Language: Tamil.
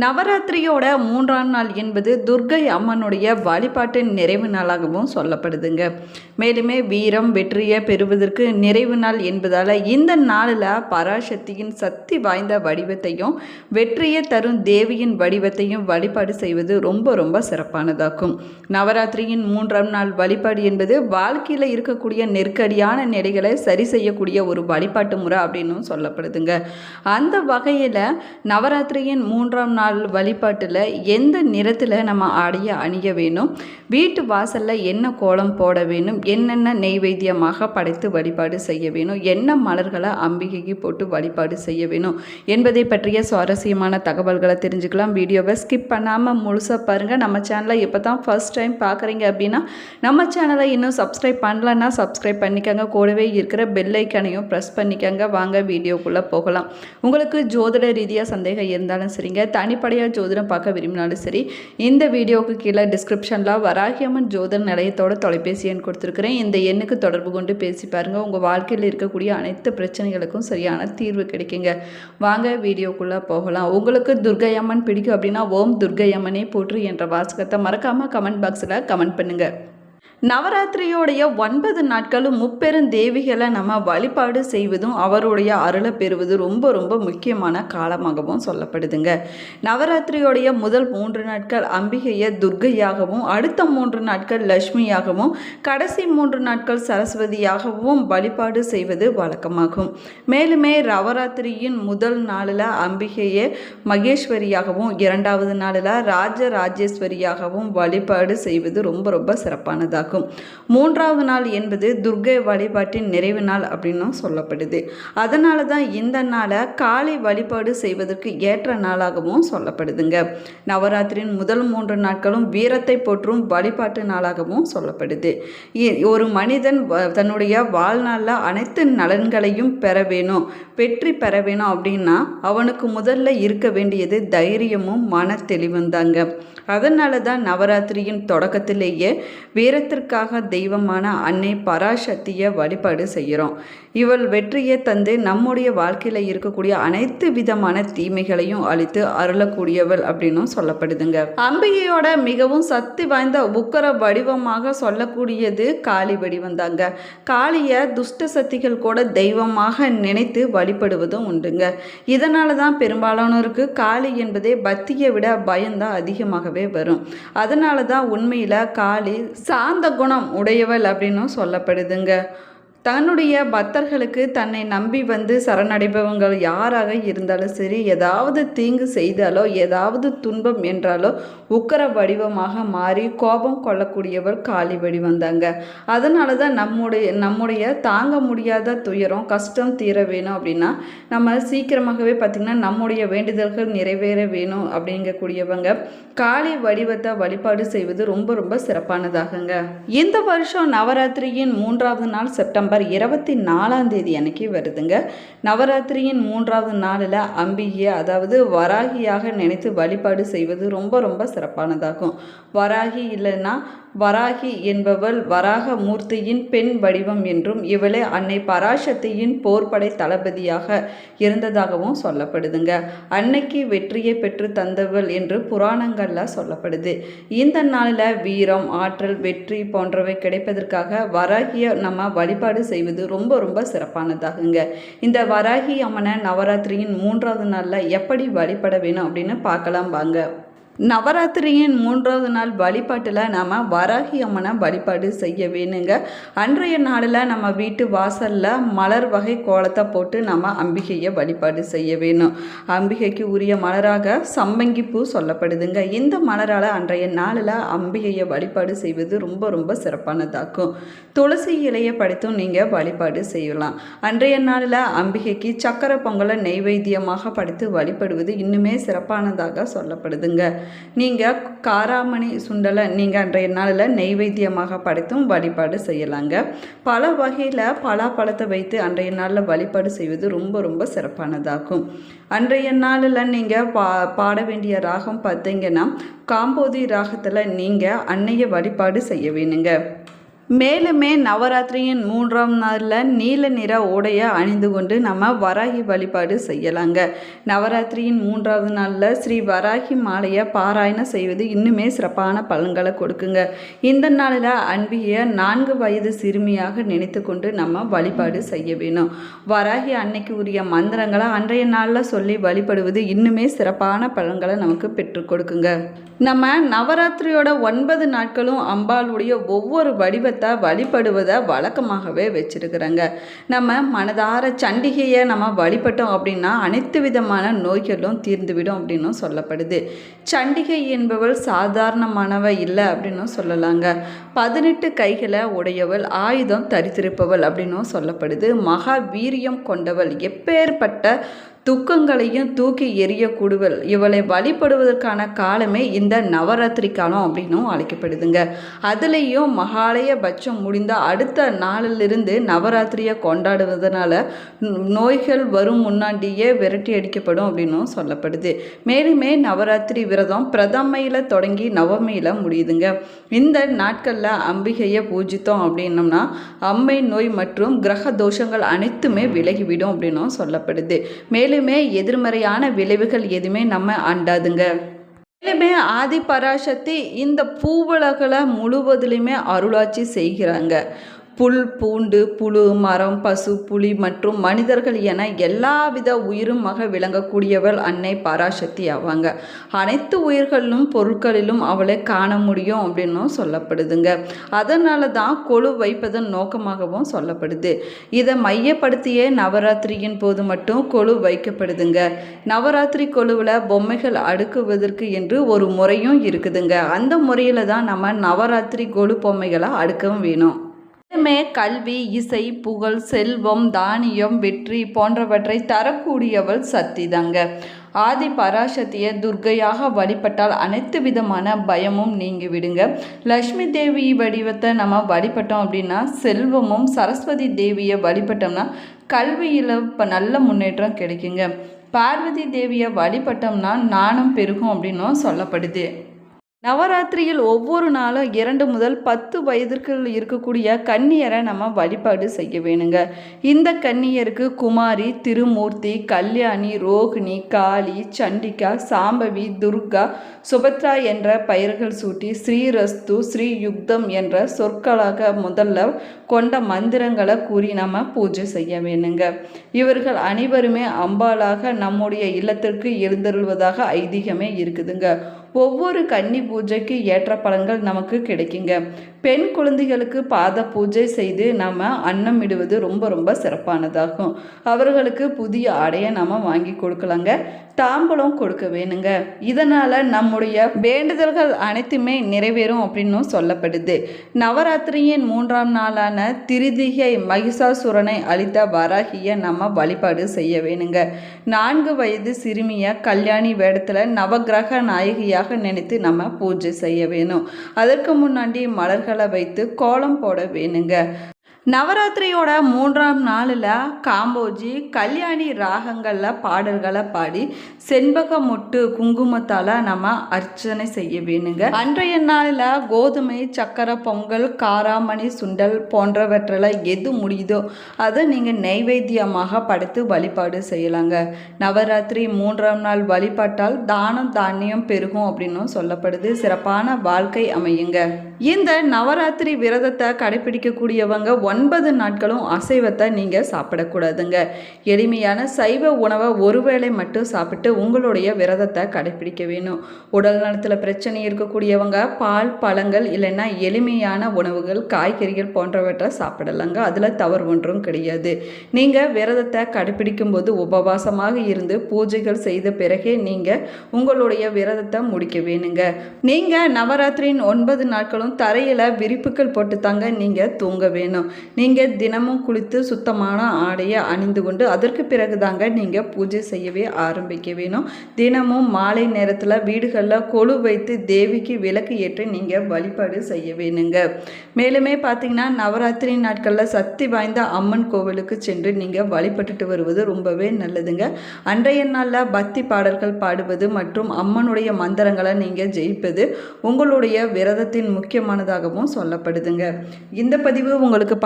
நவராத்திரியோட மூன்றாம் நாள் என்பது துர்க்கை அம்மனுடைய வழிபாட்டின் நிறைவு நாளாகவும் சொல்லப்படுதுங்க. மேலுமே வீரம் வெற்றியை பெறுவதற்கு நிறைவு நாள் என்பதால் இந்த நாளில் பராசக்தியின் சக்தி வாய்ந்த வடிவத்தையும் வெற்றியை தரும் தேவியின் வடிவத்தையும் வழிபாடு செய்வது ரொம்ப ரொம்ப சிறப்பானதாகும் நவராத்திரியின் மூன்றாம் நாள் வழிபாடு என்பது வாழ்க்கையில் இருக்கக்கூடிய நெருக்கடியான நிலைகளை சரி செய்யக்கூடிய ஒரு வழிபாட்டு முறை அப்படின்னும் சொல்லப்படுதுங்க. அந்த வகையில் நவராத்திரியின் மூன்றாம் நாள் வழிபாட்டில் எந்த நிறத்தில் நம்ம ஆடைய அணிய வேணும்? வீட்டு வாசலில் என்ன கோலம் போட வேணும்? என்னென்ன நெய்வேத்தியமாக படைத்து வழிபாடு செய்ய வேணும்? என்ன மலர்களை அம்பிகைக்கு போட்டு வழிபாடு செய்ய வேணும்? என்பதை பற்றிய சுவாரஸ்யமான தகவல்களை தெரிஞ்சுக்கலாம். வீடியோவை ஸ்கிப் பண்ணாமல் முழுசாக பாருங்கள் நம்ம சேனலை இப்போ தான் ஃபர்ஸ்ட் டைம் பார்க்குறீங்க அப்படின்னா நம்ம சேனலை இன்னும் சப்ஸ்கிரைப் பண்ணலன்னா சப்ஸ்கிரைப் பண்ணிக்கோங்க. கூடவே இருக்கிற பெல் ஐக்கனையும் ப்ரெஸ் பண்ணிக்கோங்க. வாங்க வீடியோக்குள்ளே போகலாம். உங்களுக்கு ஜோதிட ரீதியாக சந்தேகம் இருந்தாலும் சரிங்க. தனி அடிப்படையாக ஜோதிடம் பார்க்க விரும்பினாலும் சரி இந்த வீடியோவுக்கு கீழே டிஸ்கிரிப்ஷனில் வராகியம்மன் ஜோதிட நிலையத்தோட தொலைபேசி எண் கொடுத்துருக்குறேன். இந்த எண்ணுக்கு தொடர்பு கொண்டு பேசி பாருங்கள் உங்கள் வாழ்க்கையில் இருக்கக்கூடிய அனைத்து பிரச்சனைகளுக்கும் சரியான தீர்வு கிடைக்குங்க. வாங்க வீடியோக்குள்ளே போகலாம். உங்களுக்கு துர்கையம்மன் பிடிக்கும் அப்படின்னா ஓம் துர்கையம்மனே போற்று என்ற வாசகத்தை மறக்காமல் கமெண்ட் பாக்ஸில் கமெண்ட் பண்ணுங்கள் நவராத்திரியோடைய ஒன்பது நாட்களும் முப்பெரும் தேவிகளை நம்ம வழிபாடு செய்வதும் அவருடைய அருளை பெறுவது ரொம்ப ரொம்ப முக்கியமான காலமாகவும் சொல்லப்படுதுங்க. நவராத்திரியோடைய முதல் மூன்று நாட்கள் அம்பிகையை துர்க்கையாகவும் அடுத்த மூன்று நாட்கள் லட்சுமியாகவும் கடைசி மூன்று நாட்கள் சரஸ்வதியாகவும் வழிபாடு செய்வது வழக்கமாகும். மேலுமே நவராத்திரியின் முதல் நாளில் அம்பிகையை மகேஸ்வரியாகவும் இரண்டாவது நாளில் ராஜ ராஜேஸ்வரியாகவும் வழிபாடு செய்வது ரொம்ப ரொம்ப சிறப்பானதாகும். நடக்கும். மூன்றாவது நாள் என்பது துர்கை வழிபாட்டின் நிறைவு நாள் அப்படின்னும் சொல்லப்படுது. அதனால தான் இந்த நாளை காலை வழிபாடு செய்வதற்கு ஏற்ற நாளாகவும் சொல்லப்படுதுங்க. நவராத்திரியின் முதல் மூன்று நாட்களும் வீரத்தை போற்றும் வழிபாட்டு நாளாகவும் சொல்லப்படுது. இ- ஒரு மனிதன் தன்னுடைய வாழ்நாளில் அனைத்து நலன்களையும் பெற வேணும் வெற்றி பெற வேணும் அப்படின்னா அவனுக்கு முதல்ல இருக்க வேண்டியது தைரியமும் மன தெளிவும் தாங்க அதனால தான் நவராத்திரியின் தொடக்கத்திலேயே வீரத்தில் உலகத்திற்காக தெய்வமான அன்னை பராசக்தியை வழிபாடு செய்கிறோம். இவள் வெற்றியை தந்து நம்முடைய வாழ்க்கையில் இருக்கக்கூடிய அனைத்து விதமான தீமைகளையும் அழித்து அருளக்கூடியவள் அப்படின்னும் சொல்லப்படுதுங்க. அம்பிகையோட மிகவும் சக்தி வாய்ந்த உக்கர வடிவமாக சொல்லக்கூடியது காளி வடிவம் தாங்க காளியை துஷ்ட சக்திகள் கூட தெய்வமாக நினைத்து வழிபடுவதும் உண்டுங்க. இதனால தான் பெரும்பாலானோருக்கு காளி என்பதே பக்தியை விட பயம்தான் அதிகமாகவே வரும். அதனால தான் உண்மையில் காளி சாந்த குணம் உடையவள் அப்படின்னும் சொல்லப்படுதுங்க. தன்னுடைய பக்தர்களுக்கு தன்னை நம்பி வந்து சரணடைபவங்கள் யாராக இருந்தாலும் சரி ஏதாவது தீங்கு செய்தாலோ ஏதாவது துன்பம் என்றாலோ உக்கர வடிவமாக மாறி கோபம் கொள்ளக்கூடியவர் காளி வடிவந்தாங்க அதனால தான் நம்முடைய நம்முடைய தாங்க முடியாத துயரம் கஷ்டம் தீர வேணும் அப்படின்னா நம்ம சீக்கிரமாகவே பார்த்திங்கன்னா நம்முடைய வேண்டுதல்கள் நிறைவேற வேணும் அப்படிங்கக்கூடியவங்க காளி வடிவத்தை வழிபாடு செய்வது ரொம்ப ரொம்ப சிறப்பானதாகுங்க. இந்த வருஷம் நவராத்திரியின் மூன்றாவது நாள் செப்டம்பர் இருபத்தி நாலாம் தேதி அன்னைக்கு வருதுங்க. நவராத்திரியின் மூன்றாவது நாளில் அம்பிகையை அதாவது வராகியாக நினைத்து வழிபாடு செய்வது ரொம்ப ரொம்ப சிறப்பானதாகும். வராகி இல்லைன்னா வராகி என்பவள் வராக மூர்த்தியின் பெண் வடிவம் என்றும் இவளே அன்னை பராசக்தியின் போர்ப்படை தளபதியாக இருந்ததாகவும் சொல்லப்படுதுங்க. அன்னைக்கு வெற்றியை பெற்று தந்தவள் என்று புராணங்களில் சொல்லப்படுது. இந்த நாளில் வீரம் ஆற்றல் வெற்றி போன்றவை கிடைப்பதற்காக வராகியை நம்ம வழிபாடு செய்வது ரொம்ப ரொம்ப சிறப்பானதாகுங்க. இந்த வராகி அம்மனை நவராத்திரியின் மூன்றாவது நாளில் எப்படி வழிபட வேணும் அப்படின்னு பார்க்கலாம் வாங்க. நவராத்திரியின் மூன்றாவது நாள் வழிபாட்டில் நாம் வராகி அம்மனை வழிபாடு செய்ய வேணுங்க. அன்றைய நாளில் நம்ம வீட்டு வாசலில் மலர் வகை கோலத்தை போட்டு நம்ம அம்பிகையை வழிபாடு செய்ய வேணும். அம்பிகைக்கு உரிய மலராக சம்பங்கி பூ சொல்லப்படுதுங்க. இந்த மலரால் அன்றைய நாளில் அம்பிகையை வழிபாடு செய்வது ரொம்ப ரொம்ப சிறப்பானதாக்கும். துளசி இலையை படைத்தும் நீங்கள் வழிபாடு செய்யலாம். அன்றைய நாளில் அம்பிகைக்கு சக்கரை பொங்கலை நெய்வேத்தியமாக படைத்து வழிபடுவது இன்னுமே சிறப்பானதாக சொல்லப்படுதுங்க. நீங்கள் காராமணி சுண்டலை நீங்கள் அன்றைய நாளில் நெய்வேத்தியமாக படைத்தும் வழிபாடு செய்யலாங்க. பல வகையில் பலாப்பழத்தை வைத்து அன்றைய நாளில் வழிபாடு செய்வது ரொம்ப ரொம்ப சிறப்பானதாகும். அன்றைய நாளில் நீங்கள் பா பாட வேண்டிய ராகம் பார்த்தீங்கன்னா காம்போதி ராகத்தில் நீங்கள் அன்னைய வழிபாடு செய்ய வேணுங்க. மேலுமே நவராத்திரியின் மூன்றாம் நாளில் நீல நிற ஓடையை அணிந்து கொண்டு நம்ம வராகி வழிபாடு செய்யலாங்க. நவராத்திரியின் மூன்றாவது நாளில் ஸ்ரீ வராகி மாலையை பாராயணம் செய்வது இன்னுமே சிறப்பான பலன்களை கொடுக்குங்க. இந்த நாளில் அன்பிய நான்கு வயது சிறுமியாக நினைத்து கொண்டு நம்ம வழிபாடு செய்ய வேணும். வராகி அன்னைக்கு உரிய மந்திரங்களை அன்றைய நாளில் சொல்லி வழிபடுவது இன்னுமே சிறப்பான பலன்களை நமக்கு பெற்றுக் கொடுக்குங்க. நம்ம நவராத்திரியோட ஒன்பது நாட்களும் அம்பாளுடைய ஒவ்வொரு வடிவத்தை வழிபடுவதை வழக்கமாகவே வச்சிருக்கிறோங்க. நம்ம மனதார சண்டிகையை நம்ம வழிபட்டோம் அப்படின்னா அனைத்து விதமான நோய்களும் தீர்ந்துவிடும் அப்படின்னும் சொல்லப்படுது. சண்டிகை என்பவள் சாதாரணமானவ இல்லை அப்படின்னும் சொல்லலாங்க. பதினெட்டு கைகளை உடையவள் ஆயுதம் தரித்திருப்பவள் அப்படின்னும் சொல்லப்படுது. மகா வீரியம் கொண்டவள் எப்பேற்பட்ட துக்கங்களையும் தூக்கி எறியக்கூடுவல். இவளை வழிபடுவதற்கான காலமே இந்த நவராத்திரி காலம் அப்படின்னும் அழைக்கப்படுதுங்க. அதுலேயும் மகாலய பட்சம் முடிந்த அடுத்த நாளிலிருந்து நவராத்திரியை கொண்டாடுவதனால நோய்கள் வரும் முன்னாடியே விரட்டி அடிக்கப்படும் அப்படின்னும் சொல்லப்படுது. மேலுமே நவராத்திரி விரதம் பிரதமையில் தொடங்கி நவமியில் முடியுதுங்க. இந்த நாட்களில் அம்பிகையை பூஜித்தோம் அப்படின்னம்னா அம்மை நோய் மற்றும் கிரக தோஷங்கள் அனைத்துமே விலகிவிடும் அப்படின்னும் சொல்லப்படுது. மேலும் எதிர்மறையான விளைவுகள் எதுவுமே நம்ம அண்டாதுங்க. மேலுமே ஆதி பராசக்தி இந்த பூவுலகில் முழுவதிலுமே அருளாட்சி செய்கிறாங்க. புல் பூண்டு புழு மரம் பசு புலி மற்றும் மனிதர்கள் என எல்லாவித உயிருமாக விளங்கக்கூடியவள் அன்னை பராசக்தி ஆவாங்க அனைத்து உயிர்களிலும் பொருட்களிலும் அவளை காண முடியும் அப்படின்னும் சொல்லப்படுதுங்க. அதனால தான் கொழு வைப்பதன் நோக்கமாகவும் சொல்லப்படுது. இதை மையப்படுத்தியே நவராத்திரியின் போது மட்டும் கொழு வைக்கப்படுதுங்க. நவராத்திரி கொலுவில் பொம்மைகள் அடுக்குவதற்கு என்று ஒரு முறையும் இருக்குதுங்க. அந்த முறையில் தான் நம்ம நவராத்திரி கொலு பொம்மைகளை அடுக்கவும் வேணும். இதுமே கல்வி இசை புகழ் செல்வம் தானியம் வெற்றி போன்றவற்றை தரக்கூடியவள் சக்தி தாங்க ஆதி பராசக்தியை துர்க்கையாக வழிபட்டால் அனைத்து விதமான பயமும் நீங்கி விடுங்க லக்ஷ்மி தேவி வடிவத்தை நம்ம வழிபட்டோம் அப்படின்னா செல்வமும் சரஸ்வதி தேவியை வழிபட்டோம்னா கல்வியில் இப்போ நல்ல முன்னேற்றம் கிடைக்குங்க. பார்வதி தேவியை வழிபட்டோம்னா நாணம் பெருகும் அப்படின்னும் சொல்லப்படுது. நவராத்திரியில் ஒவ்வொரு நாளும் இரண்டு முதல் பத்து வயதிற்கு இருக்கக்கூடிய கன்னியரை நம்ம வழிபாடு செய்ய வேணுங்க. இந்த கன்னியருக்கு குமாரி திருமூர்த்தி கல்யாணி ரோகிணி காளி சண்டிகா சாம்பவி துர்கா சுபத்ரா என்ற பெயர்கள் சூட்டி ஸ்ரீரஸ்து ஸ்ரீ யுக்தம் என்ற சொற்களாக முதல்ல கொண்ட மந்திரங்களை கூறி நம்ம பூஜை செய்ய வேணுங்க. இவர்கள் அனைவருமே அம்பாளாக நம்முடைய இல்லத்திற்கு எழுந்தருள்வதாக ஐதீகமே இருக்குதுங்க. ஒவ்வொரு கன்னி பூஜைக்கு ஏற்ற பலன்கள் நமக்கு கிடைக்குங்க. பெண் குழந்தைகளுக்கு பாத பூஜை செய்து நம்ம அன்னமிடுவது ரொம்ப ரொம்ப சிறப்பானதாகும். அவர்களுக்கு புதிய ஆடையை நம்ம வாங்கி கொடுக்கலாங்க. தாம்பலம் கொடுக்க வேணுங்க. இதனால் நம்முடைய வேண்டுதல்கள் அனைத்துமே நிறைவேறும் அப்படின்னும் சொல்லப்படுது. நவராத்திரியின் மூன்றாம் நாளான திருதிகை மகிஷாசுரனை அளித்த வராகியை நம்ம வழிபாடு செய்ய வேணுங்க. நான்கு வயது சிறுமியை கல்யாணி வேடத்தில் நவக்கிரக நாயகியாக நினைத்து நம்ம பூஜை செய்ய வேணும். அதற்கு முன்னாடி மலர்கள் வைத்து கோலம் போட வேணுங்க. நவராத்திரியோட மூன்றாம் நாளில் காம்போஜி கல்யாணி ராகங்களில் பாடல்களை பாடி செண்பக முட்டு குங்குமத்தால் நம்ம அர்ச்சனை செய்ய வேணுங்க. அன்றைய நாளில் கோதுமை சக்கரை பொங்கல் காராமணி சுண்டல் போன்றவற்றில் எது முடியுதோ அதை நீங்கள் நைவேத்தியமாக படைத்து வழிபாடு செய்யலாங்க. நவராத்திரி மூன்றாம் நாள் வழிபாட்டால் தானம் தானியம் பெருகும் அப்படின்னும் சொல்லப்படுது. சிறப்பான வாழ்க்கை அமையுங்க. இந்த நவராத்திரி விரதத்தை கடைபிடிக்கக்கூடியவங்க ஒன்பது நாட்களும் அசைவத்தை நீங்கள் சாப்பிடக்கூடாதுங்க. எளிமையான சைவ உணவை ஒருவேளை மட்டும் சாப்பிட்டு உங்களுடைய விரதத்தை கடைபிடிக்க வேணும். உடல் நலத்தில் பிரச்சனை இருக்கக்கூடியவங்க பால் பழங்கள் இல்லைன்னா எளிமையான உணவுகள் காய்கறிகள் போன்றவற்றை சாப்பிடலாங்க. அதில் தவறு ஒன்றும் கிடையாது. நீங்கள் விரதத்தை கடைபிடிக்கும் போது உபவாசமாக இருந்து பூஜைகள் செய்த பிறகே நீங்கள் உங்களுடைய விரதத்தை முடிக்க வேணுங்க. நீங்கள் நவராத்திரியின் ஒன்பது நாட்களும் தரையில் விரிப்புகள் போட்டு தாங்க நீங்கள் தூங்க வேணும். நீங்கள் தினமும் குளித்து சுத்தமான ஆடையை அணிந்து கொண்டு அதற்கு பிறகு தாங்க நீங்கள் பூஜை செய்யவே ஆரம்பிக்க வேணும். தினமும் மாலை நேரத்தில் வீடுகளில் கொழு வைத்து தேவிக்கு விளக்கு ஏற்றி நீங்கள் வழிபாடு செய்ய வேணுங்க. மேலுமே பார்த்தீங்கன்னா நவராத்திரி நாட்களில் சக்தி வாய்ந்த அம்மன் கோவிலுக்கு சென்று நீங்கள் வழிபட்டுட்டு வருவது ரொம்பவே நல்லதுங்க. அன்றைய நாளில் பக்தி பாடல்கள் பாடுவது மற்றும் அம்மனுடைய மந்திரங்களை நீங்கள் ஜெயிப்பது உங்களுடைய விரதத்தின் முக்கியமானதாகவும் சொல்லப்படுதுங்க. இந்த பதிவு உங்களுக்கு